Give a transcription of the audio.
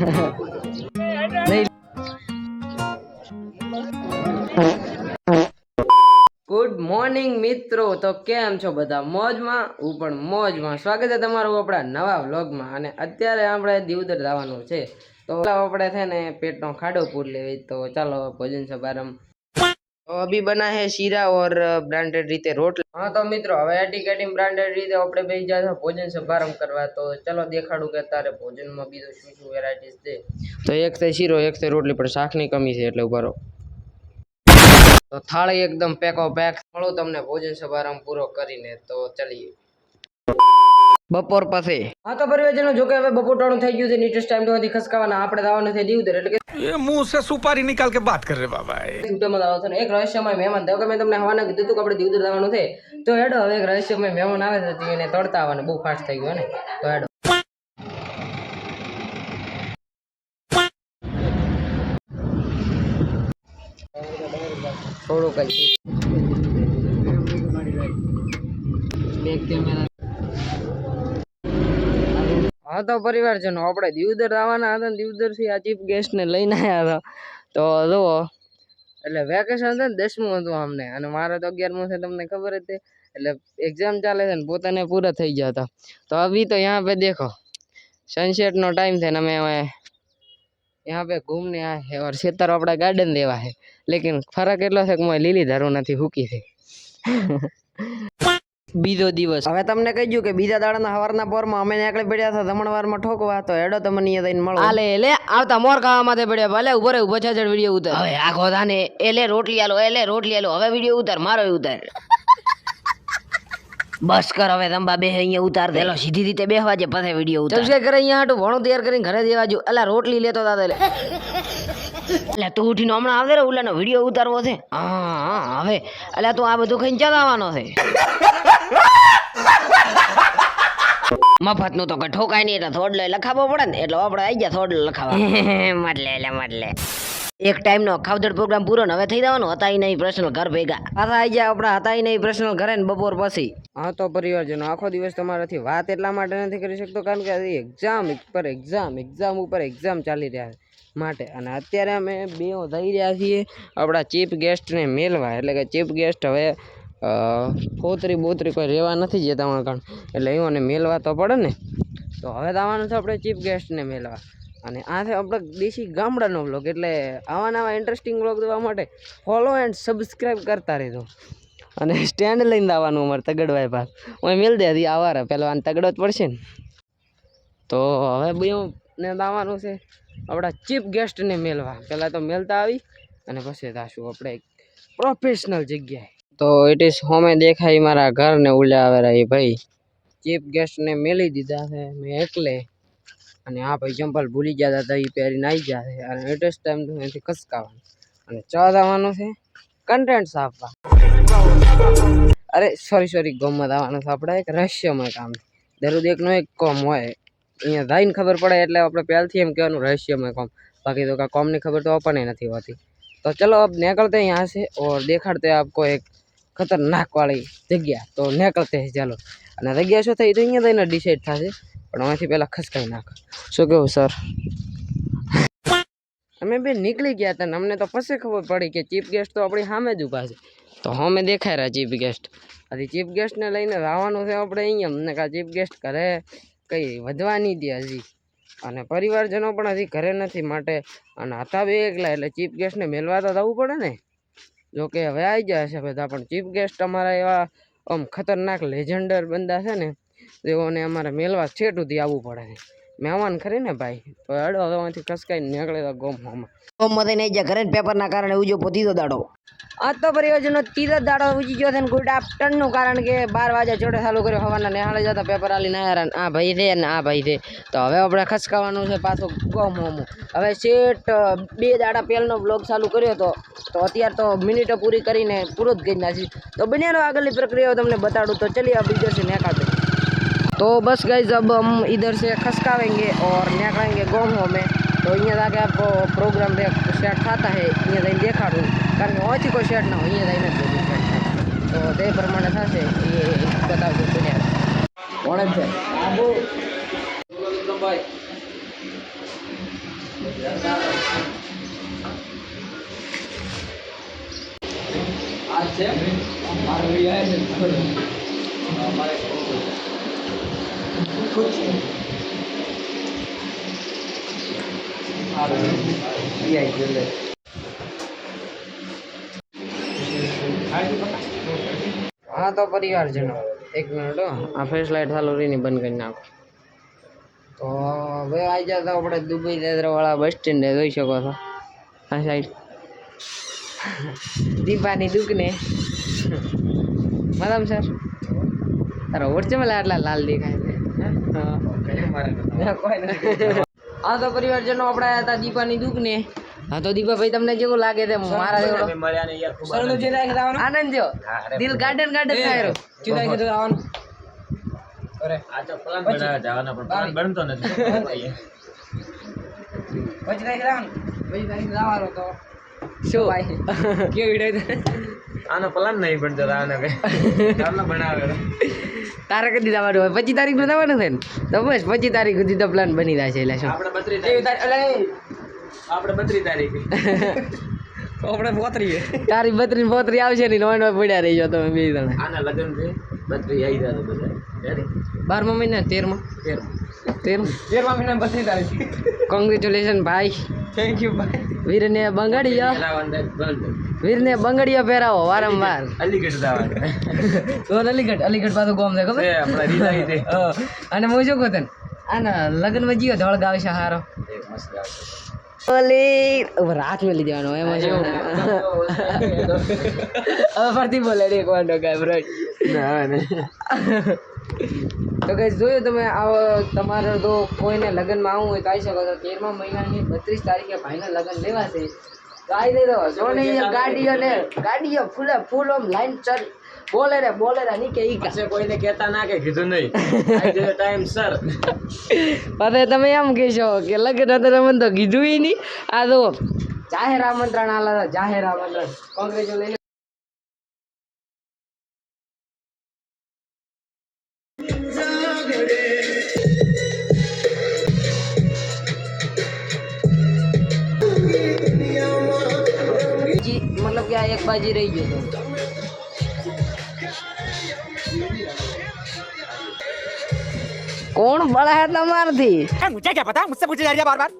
Good morning મિત્રો. તો કેમ છો બધા? મોજમાં? હું પણ મોજમાં. સ્વાગત છે તમારું આપણા નવા વ્લોગમાં. અને અત્યારે આપણે દીવદર જવાનું છે. તો આપણે છે ને પેટનો ખાડો પૂર લેવી. તો ચાલો ભોજન સમારંભ તો અભી બના હે શીરા ઓર બ્રાન્ડેડ રીતે રોટલા. હા તો મિત્રો હવે એટીકેટી બ્રાન્ડેડ રીતે આપણે બે જ્યાં ભોજન સમારંભ કરવા તો ચલો દેખાડું કે તારે ભોજનમાં બીજું શું શું વેરાયટીઝ છે. તો એક છે શીરો એક છે રોટલી પણ શાકની કમી છે એટલે ઉભારો તો થાળી એકદમ પેકો પેક મળું તમને ભોજન સમારંભ પૂરો કરીને તો ચલીએ. બપોર પછી. હા તો પરિવારજનો જો કે હવે બપોર ટાણું થઈ ગયું છે નીટેસ્ટ ટાઈમ તો ખસકાવાના આપણે દાવા નથી દીવું એટલે એ મુસે સુપારી નિકાલ કે વાત કર રે બાબા યુટ્યુબમાં આવો છો ને, એક રહસ્યમય મહેમાન તો કે મેં તમને હવાના કીધું હતું કે આપણે દીવ જવાનું છે. તો હેડો, હવે એક રહસ્યમય મહેમાન આવે છે એને તડતા આવવાનું. બહુ ફાસ્ટ થઈ ગયો ને? તો હેડો. થોડું કઈ બેક કેમેરા તો પરિવારજનો આપણે દીવદર આવવાના હતા ને દીવદરથી આ ચીફ ગેસ્ટને લઈને આવ્યા હતા તો જુઓ એટલે વેકેશન છે ને દસમું હતું અમને અને મારે તો અગિયારમું છે તમને ખબર જ છે એટલે એક્ઝામ ચાલે છે ને પોતાને પૂરા થઈ ગયા હતા તો અભી તો यहाँ पे देखो सनसेट નો ટાઈમ છે ને અમે હવે यहाँ पे घूमने आए हैं और ખેતર આપણા ગાર્ડન દેવા છે લેકિન ફરક એટલો છે કે મોય લીલી ધારું નથી હૂકી છે બીજો દિવસ. હવે તમને કહી કે બીજા દાડાના સવારના પોરમાં અમે નીકળી પડ્યા હતા જમણવારમાં ઠોકવા તો હેડો તમને અહીંયા જઈને મળો. આલે લે આવતા મોર ખાવા માટે પડ્યા ભલે ઊભો રે ઊભો છે વીડિયો ઉતાર. હવે આખો થાને એલે રોટલી આલો એલે રોટલી આલો હવે વીડિયો ઉતાર મારો ઉતાર. બસ કર હવે તમ બે અહીંયા ઉતાર દેલો સીધી રીતે બેહવા જે પછી વીડિયો ઉતાર. કે કરે અહીંયા હાટું ભણું તૈયાર કરીને ઘરે દેવા જો. અલા રોટલી લેતો દાદા લે એટલે તું ઉઠીને હમણાં આવે રે ઉલાનો વીડિયો ઉતારવો છે. હા હા હવે. એટલે તું આ બધું ખાઈને ચાલ આવવાનો છે. મફતનું તો કઈ ઠોકાય નહીં એટલે થોડલો લખાવવો પડે ને એટલે આપણે આવી ગયા થોડલો લખાવા. માટલે એટલે માટલે એક ટાઈમ નો ખાવદડ પ્રોગ્રામ પૂરો ને હવે થઈ જવાનો હતા નહીં પર્સનલ ઘર ભેગા. પાછા આવી ગયા આપણા હતા નહીં પર્સનલ ઘરે ને બપોર પછી. હા તો પરિવારજનો આખો દિવસ તમારાથી વાત એટલા માટે નથી કરી શકતો કારણ કે એક્ઝામ ઉપર એક્ઝામ એક્ઝામ ઉપર એક્ઝામ ચાલી રહ્યા છે માટે. અને અત્યારે અમે બે થઈ રહ્યા છીએ આપણા ચીફ ગેસ્ટને મેલવા. એટલે કે ચીફ ગેસ્ટ હવે ફોતરી બોતરી કોઈ રહેવા નથી જતા અમારા કારણ. એટલે એઓને મેલવા તો પડે ને. તો હવે તો આવવાનું છે આપણે ચીફ ગેસ્ટને મેલવા. અને આ છે આપણે દેશી ગામડાનો બ્લોગ એટલે આવા નવા ઇન્ટરેસ્ટિંગ બ્લોગ જોવા માટે ફોલો એન્ડ સબસ્ક્રાઈબ કરતા રહેજો. અને સ્ટેન્ડ લઈને આવવાનું અમારે તગડવાય પાસ હું મેલ દે આવારે પહેલાં આને તગડો જ પડશે ને. તો હવે બે ને આવવાનું છે આપણા ચીફ ગેસ્ટને મેલવા. પહેલાં તો મેલતા આવી, અને પછી જાશું આપણે એક પ્રોફેશનલ જગ્યાએ. તો ઇટ ઇઝ હોમે દેખાય મારા ઘર ને ઉલ્યા આવેલા એ ભાઈ ચીફ ગેસ્ટને મેલી દીધા છે મેં એકલે અને આ ભાઈ ચંપલ ભૂલી ગયા હતા એ પહેરીને આવી ગયા છે અને એટેસ ટાઈમ તો એનાથી ખસકાવાનું અને ચા આવવાનું છે કન્ટેન્ટ આપવા અરે સોરી સોરી ગમત આવવાનું છે આપણે એક રહસ્યમય કામ દરરોજ એકનો એક કોમ હોય અહીંયા જઈને ખબર પડે એટલે આપણે પહેલથી એમ કહેવાનું રહસ્યમય કોમ બાકી તો કાંઈ કોમની ખબર તો આપણને નથી હોતી તો ચલો अब निकलते हैं यहाँ से और देखाड़ते हैं आपको एक ખતરનાક વાળી જગ્યા. તો નીકળતે हैं ચાલો. અને જગ્યા શું થઈ તો અહીંયા થઈને ડિસાઈડ થશે. પણ અહીંથી પહેલાં ખસકાઈ નાખ. શું કેવું સર અમે બે નીકળી ગયા હતા ને અમને તો પછી ખબર પડી કે ચીફ ગેસ્ટ તો આપણી સામે જ ઊભા છે. તો અમે દેખાય રહ્યા ચીફ ગેસ્ટ હજી ચીફ ગેસ્ટને લઈને આવવાનું છે આપણે અહીંયા. અમને કાં ચીફ ગેસ્ટ ઘરે કંઈ વધવા નહીં દે હજી. અને પરિવારજનો પણ હજી ઘરે નથી માટે. અને હતા બે એકલા, એટલે ચીફ ગેસ્ટને મેળવા તો જવું પડે ને. જો કે હવે આવી ગયા છે બધા, પણ ચીફ ગેસ્ટ અમારા એવા આમ ખતરનાક લેજન્ડર બંદા છે ને, તેઓને અમારે મેળવા છેટ સુધી આવવું પડે છે. મહેમાન ખરી ને ભાઈ? તો હડો ખસકાઈ નીકળે તો ગોમ હોમાં ગોમમાંથી નહીં જાય ઘરે પેપરના કારણે ઉજો ત્રીજો દાડો. આ તો પરિયોજનો ત્રીજો દાડો ઉજી ગયો છે ગુડ આફ્ટરનું કારણ કે બાર વાગ્યા ચોટે ચાલુ કર્યો હવાના નિહાળે જતા પેપર આલી ના યાર આ ભાઈ રે ને આ ભાઈ રે. તો હવે આપણે ખસકાવાનું છે પાછું ગોમ હોમું હવે શેઠ બે દાડા પહેલનો બ્લોગ ચાલુ કર્યો હતો તો અત્યારે તો મિનિટો પૂરી કરીને પૂરો જ કરી નાખી. તો બન્યાનો આગળની પ્રક્રિયાઓ તમને બતાડું. તો ચલીએ બીજો છે નેકાતું तो बस गाइज अब हम इधर से खसकावेंगे और निकालेंगे गोमो में तो અહીંયા જાકે આપકો પ્રોગ્રામ સ્ટાર્ટ થતા હે અહીંયા જઈને દેખાડું કારણ કે ઓછી કોઈ શેટ ના હોય અહીંયા જઈને જ બધું start થાય તો તે પ્રમાણે થશે એ બતાવજો બન્યા કોણ છે આબુ ભાઈ હા તો પરિવારજનો એક મિનિટ હો. આ ફેસ લાઇટ ચાલુ રહીને બંધ કરી નાખો. તો હવે આવી જાય તો આપણે દુબઈ દાદરાવાળા બસ સ્ટેન્ડે જોઈ શકો છો. આ સાઈડ દીપાની દુકને. Madam sir. તારો મને આટલા લાલ દેખાય હા નથી તો પરિવારજનો આપણે આવ્યા હતા દીપાની દુકને હા તો દીપાભાઈ તમને કેવું લાગે છે મારા જેવો આનંદ જો દિલ ગાર્ડન ગાર્ડન થાય ચિંતા કીધું આવવાનું પછી તારીખ લાવવાનું? પછી તારીખ લાવવાનો તો. શું? ભાઈ કેવી વીડિયો આનો પ્લાન નહીં બનતો આને કઈ ચાલો બનાવે તારે કદી જવાનું હોય. પચીસ તારીખનું જવાનું છે ને? તો બસ પચીસ તારીખ સુધી તો પ્લાન બની જાય છે એટલે શું? આપણે બત્રીસ તારીખ આપણે બત્રીસ તારીખ. આપણે પોતરીએ. તારી બત્રી પોતરી આવશે ને નોન પડ્યા રહીજો તમે બે જણા. આના લગ્ન છે. બત્રી આવી જાય બધા. બારમા મહિના તેરમા? તેરમા. તેરમા? તેરમા મહિના બત્રીસ તારીખ. કોંગ્રેચ્યુલેશન ભાઈ. થેન્ક યુ ભાઈ વીરને બંગાડી gold. વીરને બંગડીઓ પહેરાવો વારંવાર. અલીગઢ. તો અલીગઢ અલીગઢ પાછું ગોમ છે ખબર. અને હું શું કહું તને? આના લગ્નમાં જીઓ ધોળ હારો. ગાવ છે. ઓલી હવે મેલી દેવાનો એમાં શું? હવે ફરતી બોલે એક હવે નહીં. તો કઈ જોયું તમે આવો તમારે તો કોઈને લગ્નમાં આવવું હોય તો આવી શકો. તો તેરમા મહિનાની બત્રીસ તારીખે ભાઈના લગ્ન લેવાશે. તો નહીં તો સોની ગાડીઓ ને ગાડીઓ ફૂલે ફૂલ ઓમ લાઈન ચર બોલે રે બોલે રે નીકે ઈ પાસે કોઈને કહેતા ના કે કીધું નહીં. ટાઈમ સર પછી તમે એમ કહેશો કે લગ્ન હતા તમે તો કીધું નહીં. આ તો જાહેર આમંત્રણ આલા જાહેર આમંત્રણ. કોંગ્રેચ્યુલેશન મતલબ કે આ એક બાજી રહી ગયો હતો કોણ બળા હે તમારથી? મુજે ક્યાં પતા? મુજસે પૂછી જા બાર બાર.